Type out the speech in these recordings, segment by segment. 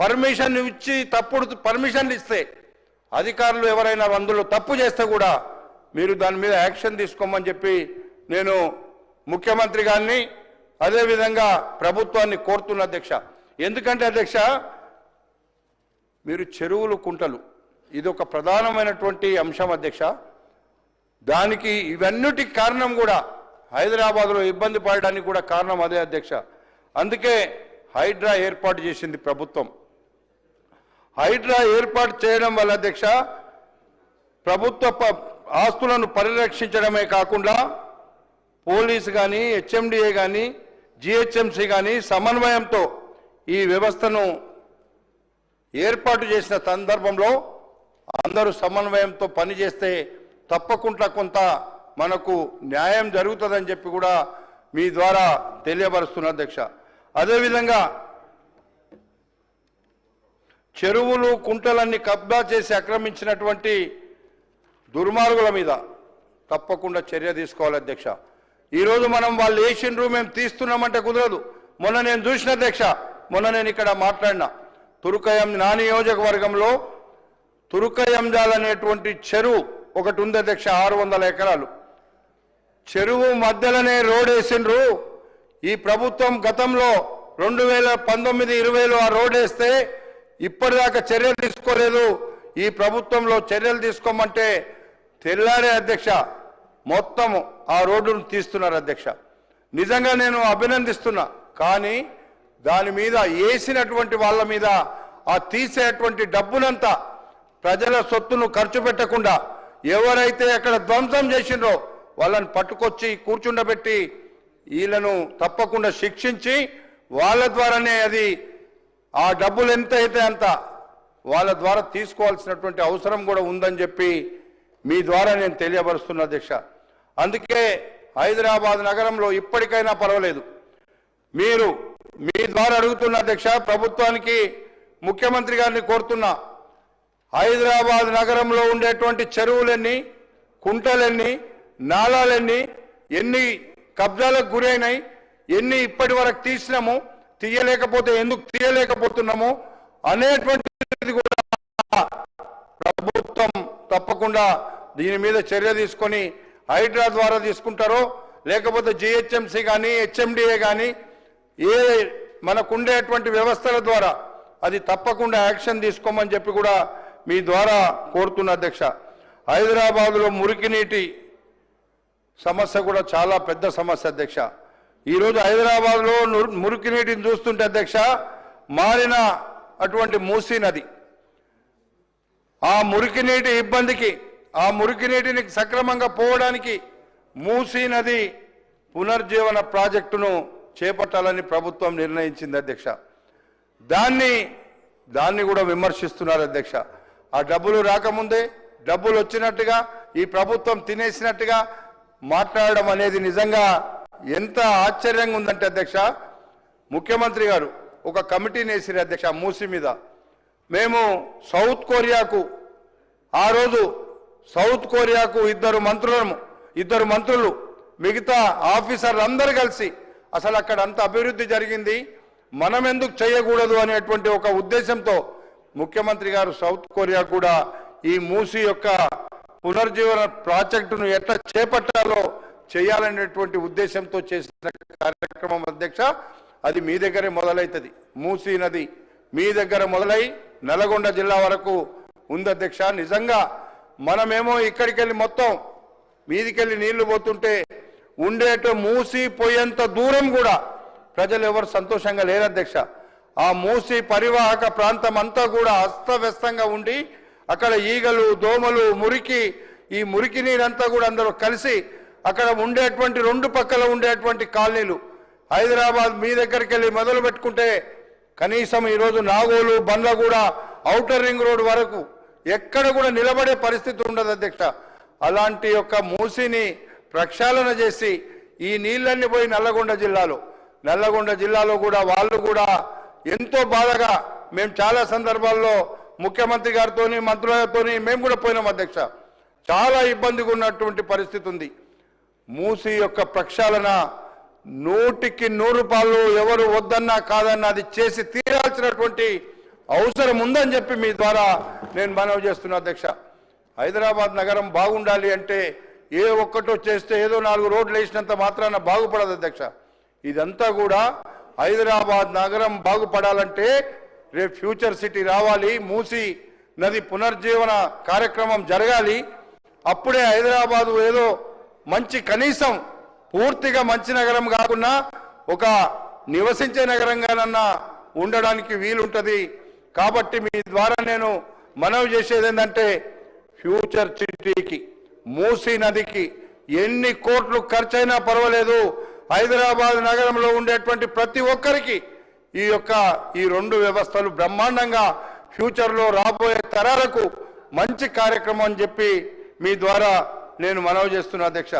Permission ఇచ్చి తప్పుడు పర్మిషన్లు ఇస్తే అధికారులు ఎవరైనా అందులో తప్పు చేస్తే కూడా మీరు దాని మీద యాక్షన్ తీసుకోమని చెప్పి నేను ముఖ్యమంత్రి గారిని అదేవిధంగా ప్రభుత్వాన్ని కోరుతున్న అధ్యక్ష. ఎందుకంటే అధ్యక్ష మీరు చెరువులు కుంటలు ఇది ఒక ప్రధానమైనటువంటి అంశం అధ్యక్ష. దానికి ఇవన్నిటికి కారణం కూడా హైదరాబాద్లో ఇబ్బంది పడడానికి కూడా కారణం అదే అధ్యక్ష. అందుకే హైడ్రా ఏర్పాటు చేసింది ప్రభుత్వం. హైడ్రా ఏర్పాటు చేయడం వల్ల అధ్యక్ష ప్రభుత్వ ప- ఆస్తులను పరిరక్షించడమే కాకుండా పోలీసు కానీ హెచ్ఎండిఏ కానీ జిహెచ్ఎంసి కానీ సమన్వయంతో ఈ వ్యవస్థను ఏర్పాటు చేసిన సందర్భంలో అందరూ సమన్వయంతో పనిచేస్తే తప్పకుండా కొంత మనకు న్యాయం జరుగుతుందని చెప్పి కూడా మీ ద్వారా తెలియపరుస్తున్న అధ్యక్ష. అదేవిధంగా చెరువులు కుంటలన్నీ కబ్జా చేసి ఆక్రమించినటువంటి దుర్మార్గుల మీద తప్పకుండా చర్య తీసుకోవాలి అధ్యక్ష. ఈరోజు మనం వాళ్ళు వేసిండ్రు మేము తీస్తున్నామంటే కుదరదు. మొన్న నేను చూసిన అధ్యక్ష మొన్న నేను ఇక్కడ మాట్లాడినా. తురుకయం నా నియోజకవర్గంలో తురుకయంజాల్ అనేటువంటి చెరువు ఒకటి ఉంది అధ్యక్ష ఆరు వందల ఎకరాలు. చెరువు మధ్యలోనే రోడ్ వేసిండ్రు. ఈ ప్రభుత్వం గతంలో రెండు వేల పంతొమ్మిది ఇరవైలో ఆ రోడ్ వేస్తే ఇప్పటిదాకా చర్యలు తీసుకోలేదు. ఈ ప్రభుత్వంలో చర్యలు తీసుకోమంటే తెల్లారే అధ్యక్ష మొత్తం ఆ రోడ్డును తీస్తున్నారు అధ్యక్ష. నిజంగా నేను అభినందిస్తున్నా కానీ దాని మీద వేసినటువంటి వాళ్ళ మీద ఆ తీసేటువంటి డబ్బునంతా ప్రజల సొత్తును ఖర్చు పెట్టకుండా ఎవరైతే అక్కడ ధ్వంసం చేసిండ్రో వాళ్ళని పట్టుకొచ్చి కూర్చుండబెట్టి వీళ్ళను తప్పకుండా శిక్షించి వాళ్ళ ద్వారానే అది ఆ డబ్బులు ఎంత అయితే అంత వాళ్ళ ద్వారా తీసుకోవాల్సినటువంటి అవసరం కూడా ఉందని చెప్పి మీ ద్వారా నేను తెలియపరుస్తున్నా అధ్యక్ష అందుకే హైదరాబాద్ నగరంలో ఇప్పటికైనా పర్వాలేదు. మీరు మీ ద్వారా అడుగుతున్న అధ్యక్ష ప్రభుత్వానికి ముఖ్యమంత్రి గారిని కోరుతున్నా హైదరాబాద్ నగరంలో ఉండేటువంటి చెరువులన్నీ కుంటలన్నీ నాళాలన్నీ ఎన్ని కబ్జాలకు గురైనాయి ఎన్ని ఇప్పటి వరకు తీసినాము తీయలేకపోతే ఎందుకు తీయలేకపోతున్నాము అనేటువంటిది కూడా ప్రభుత్వం తప్పకుండా దీని మీద చర్య తీసుకొని హైడ్రా ద్వారా తీసుకుంటారో లేకపోతే జిహెచ్ఎంసీ కానీ హెచ్ఎండిఏ కానీ ఏ మనకుండేటువంటి వ్యవస్థల ద్వారా అది తప్పకుండా యాక్షన్ తీసుకోమని చెప్పి కూడా మీ ద్వారా కోరుతున్న అధ్యక్ష. హైదరాబాదులో మురికి నీటి సమస్య కూడా చాలా పెద్ద సమస్య అధ్యక్ష. ఈరోజు హైదరాబాద్లో మురికి నీటిని చూస్తుంటే అధ్యక్ష మారిన అటువంటి మూసీ నది. ఆ మురికి నీటి ఇబ్బందికి ఆ మురికి నీటిని సక్రమంగా పోవడానికి మూసీ నది పునర్జీవన ప్రాజెక్టును చేపట్టాలని ప్రభుత్వం నిర్ణయించింది అధ్యక్ష. దాన్ని దాన్ని కూడా విమర్శిస్తున్నారు అధ్యక్ష. ఆ డబ్బులు రాకముందే డబ్బులు వచ్చినట్టుగా ఈ ప్రభుత్వం తినేసినట్టుగా మాట్లాడడం అనేది నిజంగా ఎంత ఆశ్చర్యంగా ఉందంటే అధ్యక్ష ముఖ్యమంత్రి గారు ఒక కమిటీని వేసిరు అధ్యక్ష మూసి మీద. మేము సౌత్ కొరియాకు ఆ రోజు సౌత్ కొరియాకు ఇద్దరు మంత్రులను ఇద్దరు మంత్రులు మిగతా ఆఫీసర్లు అందరు కలిసి అసలు అక్కడ అంత అభివృద్ధి జరిగింది మనం ఎందుకు చేయకూడదు అనేటువంటి ఒక ఉద్దేశంతో ముఖ్యమంత్రి గారు సౌత్ కొరియా కూడా ఈ మూసి యొక్క పునర్జీవన ప్రాజెక్టును ఎట్లా చేపట్టాలో చేయాలనేటువంటి ఉద్దేశంతో చేసిన కార్యక్రమం అధ్యక్ష అది మీ దగ్గరే మొదలవుతుంది మూసీ నది మీ దగ్గర మొదలై నల్గొండ జిల్లా వరకు ఉంది అధ్యక్ష. నిజంగా మనమేమో ఇక్కడికి వెళ్ళి మొత్తం మీదికెళ్ళి నీళ్ళు పోతుంటే ఉండేట మూసి పోయేంత దూరం కూడా ప్రజలు ఎవరు సంతోషంగా లేరు అధ్యక్ష. ఆ మూసి పరివాహక ప్రాంతం అంతా కూడా అస్తవ్యస్తంగా ఉండి అక్కడ ఈగలు దోమలు మురికి ఈ మురికి నీరంతా కూడా అందరూ కలిసి అక్కడ ఉండేటువంటి రెండు పక్కల ఉండేటువంటి కాలనీలు. హైదరాబాద్ మీ దగ్గరికి వెళ్ళి మొదలు పెట్టుకుంటే కనీసం ఈరోజు నాగోలు బండ్ల కూడా ఔటర్ రింగ్ రోడ్ వరకు ఎక్కడ కూడా నిలబడే పరిస్థితి ఉండదు అధ్యక్ష. అలాంటి యొక్క మూసిని ప్రక్షాళన చేసి ఈ నీళ్ళన్నీ పోయి నల్లగొండ జిల్లాలో. నల్లగొండ జిల్లాలో కూడా వాళ్ళు కూడా ఎంతో బాధగా మేము చాలా సందర్భాల్లో ముఖ్యమంత్రి గారితోని మంత్రులతోని మేము కూడా పోయినాం అధ్యక్ష. చాలా ఇబ్బందిగా ఉన్నటువంటి పరిస్థితి ఉంది మూసి యొక్క ప్రక్షాళన నూటికి నూరు రూపాయలు ఎవరు వద్దన్నా కాదన్నా అది చేసి తీరాల్సినటువంటి అవసరం ఉందని చెప్పి మీ ద్వారా నేను మనవి చేస్తున్నా అధ్యక్ష. హైదరాబాద్ నగరం బాగుండాలి అంటే ఏ ఒక్కటో చేస్తే ఏదో నాలుగు రోడ్లు వేసినంత మాత్రాన బాగుపడదు అధ్యక్ష. ఇదంతా కూడా హైదరాబాద్ నగరం బాగుపడాలంటే రేపు ఫ్యూచర్ సిటీ రావాలి మూసి నది పునర్జీవన కార్యక్రమం జరగాలి. అప్పుడే హైదరాబాదు ఏదో మంచి కనీసం పూర్తిగా మంచి నగరం కాకుండా ఒక నివసించే నగరంగానన్నా ఉండడానికి వీలుంటుంది. కాబట్టి మీ ద్వారా నేను మనవి చేసేది ఏంటంటే ఫ్యూచర్ సిటీకి మూసీ నదికి ఎన్ని కోట్లు ఖర్చైనా పర్వాలేదు. హైదరాబాద్ నగరంలో ఉండేటువంటి ప్రతి ఒక్కరికి ఈ యొక్క ఈ రెండు వ్యవస్థలు బ్రహ్మాండంగా ఫ్యూచర్లో రాబోయే తరాలకు మంచి కార్యక్రమం అని చెప్పి మీ ద్వారా నేను మనవి చేస్తున్నా అధ్యక్ష.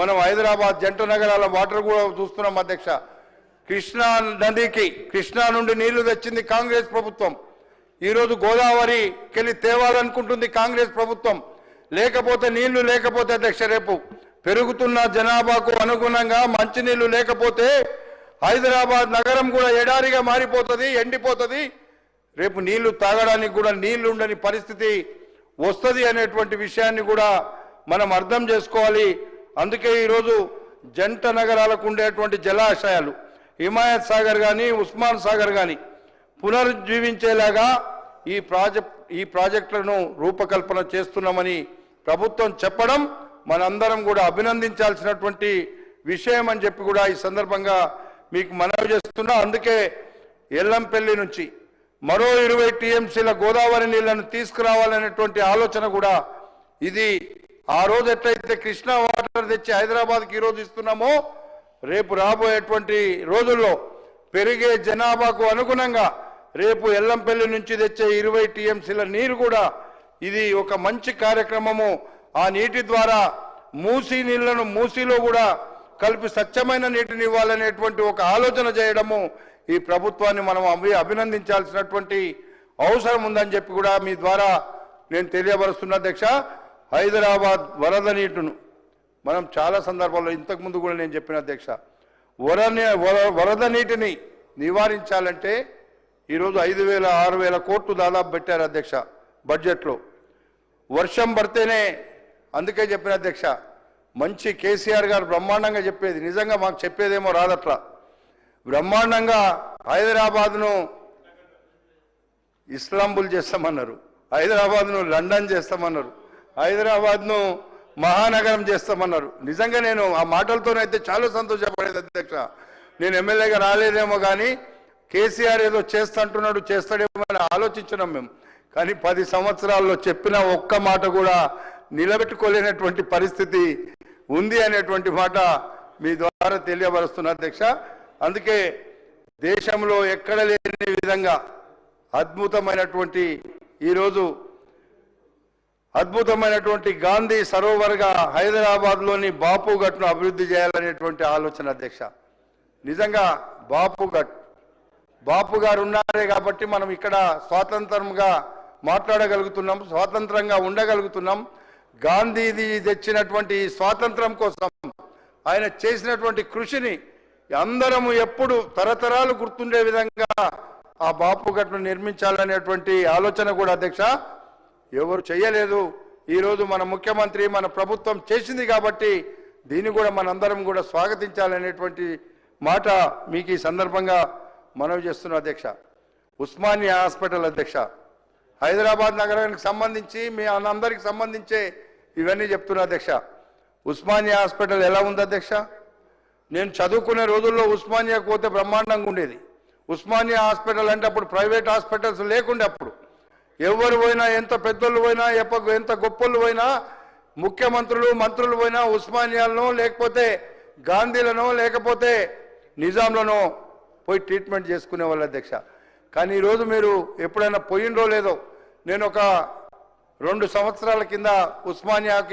మనం హైదరాబాద్ జంట నగరాల వాటర్ కూడా చూస్తున్నాం అధ్యక్ష. కృష్ణా నదికి కృష్ణా నుండి నీళ్ళు తెచ్చింది కాంగ్రెస్ ప్రభుత్వం. ఈరోజు గోదావరికెళ్ళి తేవాలనుకుంటుంది కాంగ్రెస్ ప్రభుత్వం. లేకపోతే నీళ్ళు లేకపోతే అధ్యక్ష రేపు పెరుగుతున్న జనాభాకు అనుగుణంగా మంచినీళ్ళు లేకపోతే హైదరాబాద్ నగరం కూడా ఎడారిగా మారిపోతుంది ఎండిపోతుంది. రేపు నీళ్ళు తాగడానికి కూడా నీళ్ళు ఉండని పరిస్థితి వస్తుంది అనేటువంటి విషయాన్ని కూడా మనం అర్థం చేసుకోవాలి. అందుకే ఈరోజు జంట నగరాలకు ఉండేటువంటి జలాశయాలు హిమాయత్ సాగర్ కానీ ఉస్మాన్ సాగర్ కానీ పునరుజ్జీవించేలాగా ఈ ప్రాజెక్ట్ ఈ ప్రాజెక్టులను రూపకల్పన చేస్తున్నామని ప్రభుత్వం చెప్పడం మనందరం కూడా అభినందించాల్సినటువంటి విషయం అని చెప్పి కూడా ఈ సందర్భంగా మీకు మనవి చేస్తున్నా. అందుకే ఎల్లంపల్లి నుంచి మరో ఇరవై టీఎంసీల గోదావరి నీళ్ళను తీసుకురావాలనేటువంటి ఆలోచన కూడా ఇది ఆ రోజు ఎట్లయితే కృష్ణా వాటర్ తెచ్చి హైదరాబాద్కి ఈరోజు ఇస్తున్నామో రేపు రాబోయేటువంటి రోజుల్లో పెరిగే జనాభాకు అనుగుణంగా రేపు ఎల్లంపల్లి నుంచి తెచ్చే ఇరవై టీఎంసీల నీరు కూడా ఇది ఒక మంచి కార్యక్రమము. ఆ నీటి ద్వారా మూసీ నీళ్ళను మూసీలో కూడా కలిపి స్వచ్ఛమైన నీటిని ఇవ్వాలనేటువంటి ఒక ఆలోచన చేయడము ఈ ప్రభుత్వాన్ని మనం అభి అభినందించాల్సినటువంటి అవసరం ఉందని చెప్పి కూడా మీ ద్వారా నేను తెలియపరుస్తున్నా అధ్యక్ష. హైదరాబాద్ వరద నీటును. మనం చాలా సందర్భాల్లో ఇంతకుముందు కూడా నేను చెప్పిన అధ్యక్ష వర- వరద నీటిని నివారించాలంటే ఈరోజు ఐదు వేల ఆరు వేల కోట్లు దాదాపు పెట్టారు అధ్యక్ష బడ్జెట్లో. వర్షం పడితేనే అందుకే చెప్పిన అధ్యక్ష మంచి కేసీఆర్ గారు బ్రహ్మాండంగా చెప్పేది నిజంగా మాకు చెప్పేదేమో రాదట్లా. బ్రహ్మాండంగా హైదరాబాద్ను ఇస్లాంబుల్ చేస్తామన్నారు హైదరాబాద్ను లండన్ చేస్తామన్నారు. హైదరాబాద్ను మహానగరం చేస్తామన్నారు. నిజంగా నేను ఆ మాటలతోనైతే చాలా సంతోషపడేది అధ్యక్ష. నేను ఎమ్మెల్యేగా రాలేదేమో కానీ కేసీఆర్ ఏదో చేస్తంటున్నాడు చేస్తాడేమో అని ఆలోచించినాం మేము. కానీ పది సంవత్సరాల్లో చెప్పిన ఒక్క మాట కూడా నిలబెట్టుకోలేనటువంటి పరిస్థితి ఉంది అనేటువంటి మాట మీ ద్వారా తెలియబరుస్తున్న అధ్యక్ష. అందుకే దేశంలో ఎక్కడ లేని విధంగా అద్భుతమైనటువంటి ఈరోజు అద్భుతమైనటువంటి గాంధీ సరోవర్గా హైదరాబాద్లోని బాపు ఘట్ను అభివృద్ధి చేయాలనేటువంటి ఆలోచన అధ్యక్ష. నిజంగా బాపు ఘట్ బాపు గారు ఉన్నారే కాబట్టి మనం ఇక్కడ స్వాతంత్రంగా మాట్లాడగలుగుతున్నాం స్వాతంత్రంగా ఉండగలుగుతున్నాం. గాంధీది తెచ్చినటువంటి స్వాతంత్రం కోసం ఆయన చేసినటువంటి కృషిని అందరము ఎప్పుడు తరతరాలు గుర్తుండే విధంగా ఆ బాపు ఘట్ను నిర్మించాలనేటువంటి ఆలోచన కూడా అధ్యక్ష ఎవరు చేయలేదు ఈరోజు మన ముఖ్యమంత్రి మన ప్రభుత్వం చేసింది కాబట్టి దీన్ని కూడా మనందరం కూడా స్వాగతించాలనేటువంటి మాట మీకు ఈ సందర్భంగా మనవి చేస్తున్న అధ్యక్ష ఉస్మానియా హాస్పిటల్ అధ్యక్ష. హైదరాబాద్ నగరానికి సంబంధించి మీ అందరికి సంబంధించే ఇవన్నీ చెప్తున్నా అధ్యక్ష. ఉస్మానియా హాస్పిటల్ ఎలా ఉంది అధ్యక్ష? నేను చదువుకునే రోజుల్లో ఉస్మానియాకు పోతే బ్రహ్మాండంగా ఉండేది. ఉస్మానియా హాస్పిటల్ అంటే అప్పుడు ప్రైవేట్ హాస్పిటల్స్ లేకుండే అప్పుడు. ఎవరు పోయినా ఎంత పెద్దోళ్ళు పోయినా ఎప్ప- ఎంత గొప్పలు పోయినా ముఖ్యమంత్రులు మంత్రులు పోయినా ఉస్మానియాలను లేకపోతే గాంధీలను లేకపోతే నిజాంలను పోయి ట్రీట్మెంట్ చేసుకునే వాళ్ళు అధ్యక్ష. కానీ ఈరోజు మీరు ఎప్పుడైనా పోయిండ్రో లేదో నేను ఒక రెండు సంవత్సరాల కింద ఉస్మానియాకి